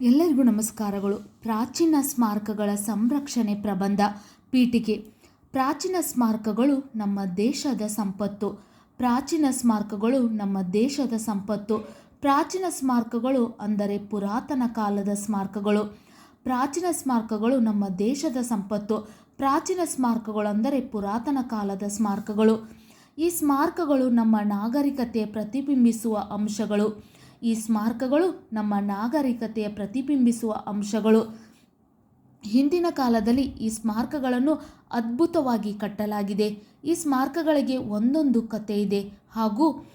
ಎಲ್ಲರಿಗೂ ನಮಸ್ಕಾರಗಳು. ಪ್ರಾಚೀನ ಸ್ಮಾರಕಗಳ ಸಂರಕ್ಷಣೆ ಪ್ರಬಂಧ ಪೀಠಿಕೆ. ಪ್ರಾಚೀನ ಸ್ಮಾರಕಗಳು ನಮ್ಮ ದೇಶದ ಸಂಪತ್ತು. ಪ್ರಾಚೀನ ಸ್ಮಾರಕಗಳು ನಮ್ಮ ದೇಶದ ಸಂಪತ್ತು. ಪ್ರಾಚೀನ ಸ್ಮಾರಕಗಳು ಅಂದರೆ ಪುರಾತನ ಕಾಲದ ಸ್ಮಾರಕಗಳು. ಪ್ರಾಚೀನ ಸ್ಮಾರಕಗಳು ನಮ್ಮ ದೇಶದ ಸಂಪತ್ತು. ಪ್ರಾಚೀನ ಸ್ಮಾರಕಗಳು ಅಂದರೆ ಪುರಾತನ ಕಾಲದ ಸ್ಮಾರಕಗಳು. ಈ ಸ್ಮಾರಕಗಳು ನಮ್ಮ ನಾಗರಿಕತೆ ಪ್ರತಿಬಿಂಬಿಸುವ ಅಂಶಗಳು. ಈ ಸ್ಮಾರಕಗಳು ನಮ್ಮ ನಾಗರಿಕತೆಯ ಪ್ರತಿಬಿಂಬಿಸುವ ಅಂಶಗಳು. ಹಿಂದಿನ ಕಾಲದಲ್ಲಿ ಈ ಸ್ಮಾರಕಗಳನ್ನು ಅದ್ಭುತವಾಗಿ ಕಟ್ಟಲಾಗಿದೆ. ಈ ಸ್ಮಾರಕಗಳಿಗೆ ಒಂದೊಂದು ಕತೆ ಇದೆ. ಹಾಗೂ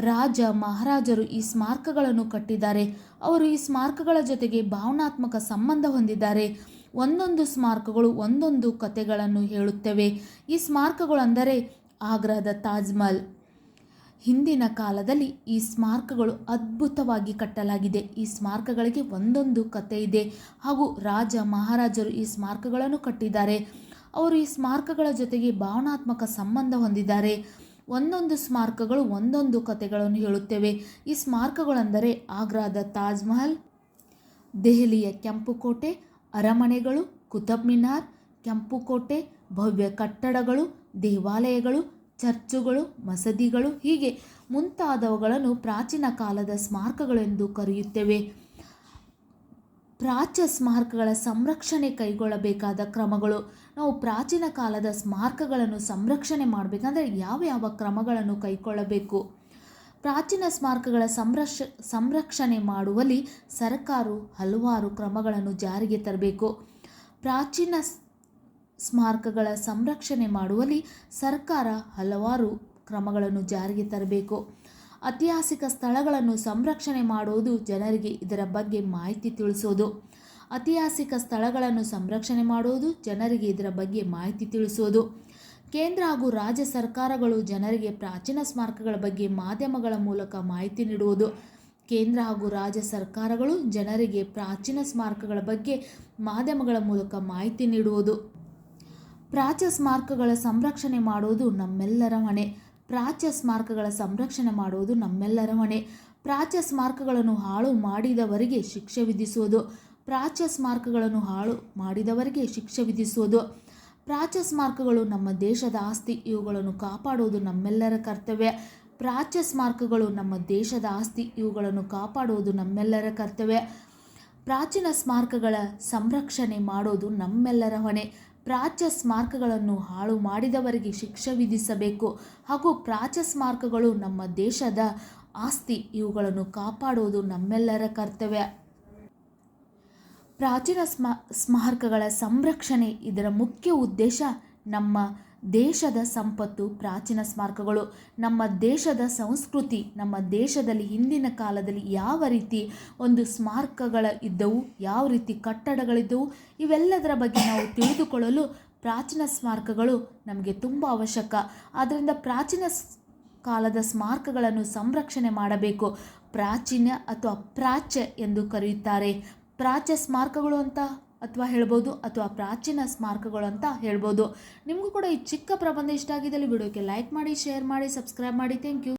ರಾಜ ಮಹಾರಾಜರು ಈ ಸ್ಮಾರಕಗಳನ್ನು ಕಟ್ಟಿದ್ದಾರೆ. ಅವರು ಈ ಸ್ಮಾರಕಗಳ ಜೊತೆಗೆ ಭಾವನಾತ್ಮಕ ಸಂಬಂಧ ಹೊಂದಿದ್ದಾರೆ. ಒಂದೊಂದು ಸ್ಮಾರಕಗಳು ಒಂದೊಂದು ಕತೆಗಳನ್ನು ಹೇಳುತ್ತವೆ. ಈ ಸ್ಮಾರಕಗಳು ಅಂದರೆ ಆಗ್ರಾದ ತಾಜ್ ಮಹಲ್. ಹಿಂದಿನ ಕಾಲದಲ್ಲಿ ಈ ಸ್ಮಾರಕಗಳು ಅದ್ಭುತವಾಗಿ ಕಟ್ಟಲಾಗಿದೆ. ಈ ಸ್ಮಾರಕಗಳಿಗೆ ಒಂದೊಂದು ಕತೆ ಇದೆ. ಹಾಗೂ ರಾಜ ಮಹಾರಾಜರು ಈ ಸ್ಮಾರಕಗಳನ್ನು ಕಟ್ಟಿದ್ದಾರೆ. ಅವರು ಈ ಸ್ಮಾರಕಗಳ ಜೊತೆಗೆ ಭಾವನಾತ್ಮಕ ಸಂಬಂಧ ಹೊಂದಿದ್ದಾರೆ. ಒಂದೊಂದು ಸ್ಮಾರಕಗಳು ಒಂದೊಂದು ಕತೆಗಳನ್ನು ಹೇಳುತ್ತವೆ. ಈ ಸ್ಮಾರಕಗಳೆಂದರೆ ಆಗ್ರಾದ ತಾಜ್ ಮಹಲ್, ದೆಹಲಿಯ ಕೆಂಪುಕೋಟೆ, ಅರಮನೆಗಳು, ಕುತಬ್ ಮಿನಾರ್, ಕೆಂಪುಕೋಟೆ, ಭವ್ಯ ಕಟ್ಟಡಗಳು, ದೇವಾಲಯಗಳು ಚರ್ಚುಗಳು, ಮಸದಿಗಳು ಹೀಗೆ ಮುಂತಾದವುಗಳನ್ನು ಪ್ರಾಚೀನ ಕಾಲದ ಸ್ಮಾರಕಗಳೆಂದು ಕರೆಯುತ್ತೇವೆ. ಪ್ರಾಚ್ಯ ಸ್ಮಾರಕಗಳ ಸಂರಕ್ಷಣೆ ಕೈಗೊಳ್ಳಬೇಕಾದ ಕ್ರಮಗಳು. ನಾವು ಪ್ರಾಚೀನ ಕಾಲದ ಸ್ಮಾರಕಗಳನ್ನು ಸಂರಕ್ಷಣೆ ಮಾಡಬೇಕಂದ್ರೆ ಯಾವ ಯಾವ ಕ್ರಮಗಳನ್ನು ಕೈಗೊಳ್ಳಬೇಕು? ಪ್ರಾಚೀನ ಸ್ಮಾರಕಗಳ ಸಂರಕ್ಷ, ಸಂರಕ್ಷಣೆ ಮಾಡುವಲ್ಲಿ ಸರ್ಕಾರ ಹಲವಾರು ಕ್ರಮಗಳನ್ನು ಜಾರಿಗೆ ತರಬೇಕು. ಪ್ರಾಚೀನ ಸ್ಮಾರಕಗಳ ಸಂರಕ್ಷಣೆ ಮಾಡುವಲ್ಲಿ ಸರ್ಕಾರ ಹಲವಾರು ಕ್ರಮಗಳನ್ನು ಜಾರಿಗೆ ತರಬೇಕು. ಐತಿಹಾಸಿಕ ಸ್ಥಳಗಳನ್ನು ಸಂರಕ್ಷಣೆ ಮಾಡುವುದು ಜನರಿಗೆ ಇದರ ಬಗ್ಗೆ ಮಾಹಿತಿ ತಿಳಿಸೋದು. ಐತಿಹಾಸಿಕ ಸ್ಥಳಗಳನ್ನು ಸಂರಕ್ಷಣೆ ಮಾಡುವುದು ಜನರಿಗೆ ಇದರ ಬಗ್ಗೆ ಮಾಹಿತಿ ತಿಳಿಸೋದು. ಕೇಂದ್ರ ಹಾಗೂ ರಾಜ್ಯ ಸರ್ಕಾರಗಳು ಜನರಿಗೆ ಪ್ರಾಚೀನ ಸ್ಮಾರಕಗಳ ಬಗ್ಗೆ ಮಾಧ್ಯಮಗಳ ಮೂಲಕ ಮಾಹಿತಿ ನೀಡುವುದು. ಕೇಂದ್ರ ಹಾಗೂ ರಾಜ್ಯ ಸರ್ಕಾರಗಳು ಜನರಿಗೆ ಪ್ರಾಚೀನ ಸ್ಮಾರಕಗಳ ಬಗ್ಗೆ ಮಾಧ್ಯಮಗಳ ಮೂಲಕ ಮಾಹಿತಿ ನೀಡುವುದು. ಪ್ರಾಚ್ಯ ಸ್ಮಾರಕಗಳ ಸಂರಕ್ಷಣೆ ಮಾಡುವುದು ನಮ್ಮೆಲ್ಲರ ಹೊಣೆ ಪ್ರಾಚ್ಯ ಸ್ಮಾರಕಗಳ ಸಂರಕ್ಷಣೆ ಮಾಡುವುದು ನಮ್ಮೆಲ್ಲರ ಹೊಣೆ ಪ್ರಾಚ್ಯ ಸ್ಮಾರಕಗಳನ್ನು ಹಾಳು ಮಾಡಿದವರಿಗೆ ಶಿಕ್ಷೆ ವಿಧಿಸುವುದು. ಪ್ರಾಚ್ಯ ಸ್ಮಾರಕಗಳನ್ನು ಹಾಳು ಮಾಡಿದವರಿಗೆ ಶಿಕ್ಷೆ ವಿಧಿಸುವುದು. ಪ್ರಾಚ್ಯ ಸ್ಮಾರಕಗಳು ನಮ್ಮ ದೇಶದ ಆಸ್ತಿ, ಇವುಗಳನ್ನು ಕಾಪಾಡುವುದು ನಮ್ಮೆಲ್ಲರ ಕರ್ತವ್ಯ. ಪ್ರಾಚ್ಯ ಸ್ಮಾರಕಗಳು ನಮ್ಮ ದೇಶದ ಆಸ್ತಿ, ಇವುಗಳನ್ನು ಕಾಪಾಡುವುದು ನಮ್ಮೆಲ್ಲರ ಕರ್ತವ್ಯ. ಪ್ರಾಚೀನ ಸ್ಮಾರಕಗಳ ಸಂರಕ್ಷಣೆ ಮಾಡೋದು ನಮ್ಮೆಲ್ಲರ ಹೊಣೆ ಪ್ರಾಚ್ಯ ಸ್ಮಾರಕಗಳನ್ನು ಹಾಳು ಮಾಡಿದವರಿಗೆ ಶಿಕ್ಷೆ ವಿಧಿಸಬೇಕು. ಹಾಗೂ ಪ್ರಾಚ್ಯ ಸ್ಮಾರಕಗಳು ನಮ್ಮ ದೇಶದ ಆಸ್ತಿ, ಇವುಗಳನ್ನು ಕಾಪಾಡುವುದು ನಮ್ಮೆಲ್ಲರ ಕರ್ತವ್ಯ. ಪ್ರಾಚೀನ ಸ್ಮಾ, ಸ್ಮಾರಕಗಳ ಸಂರಕ್ಷಣೆ ಇದರ ಮುಖ್ಯ ಉದ್ದೇಶ ನಮ್ಮ ದೇಶದ ಸಂಪತ್ತು, ಪ್ರಾಚೀನ ಸ್ಮಾರಕಗಳು, ನಮ್ಮ ದೇಶದ ಸಂಸ್ಕೃತಿ, ನಮ್ಮ ದೇಶದಲ್ಲಿ ಹಿಂದಿನ ಕಾಲದಲ್ಲಿ ಯಾವ ರೀತಿ ಒಂದು ಸ್ಮಾರಕಗಳ ಇದ್ದವು, ಯಾವ ರೀತಿ ಕಟ್ಟಡಗಳಿದ್ದವು, ಇವೆಲ್ಲದರ ಬಗ್ಗೆ ನಾವು ತಿಳಿದುಕೊಳ್ಳಲು ಪ್ರಾಚೀನ ಸ್ಮಾರಕಗಳು ನಮಗೆ ತುಂಬ ಅವಶ್ಯಕ. ಆದ್ದರಿಂದ ಪ್ರಾಚೀನ ಕಾಲದ ಸ್ಮಾರಕಗಳನ್ನು ಸಂರಕ್ಷಣೆ ಮಾಡಬೇಕು. ಪ್ರಾಚೀನ ಅಥವಾ ಪ್ರಾಚ್ಯ ಎಂದು ಕರೆಯುತ್ತಾರೆ. ಪ್ರಾಚ್ಯ ಸ್ಮಾರಕಗಳು ಅಂತ ಅಥವಾ ಹೇಳ್ಬೋದು, ಅಥವಾ ಪ್ರಾಚೀನ ಸ್ಮಾರಕಗಳು ಅಂತ ಹೇಳ್ಬೋದು. ನಿಮಗೂ ಕೂಡ ಈ ಚಿಕ್ಕ ಪ್ರಬಂಧ ಇಷ್ಟ ಆಗಿದ್ದಲ್ಲಿ ವಿಡಿಯೋಕ್ಕೆ ಲೈಕ್ ಮಾಡಿ ಶೇರ್ ಮಾಡಿ ಸಬ್ಸ್ಕ್ರೈಬ್ ಮಾಡಿ. Thank you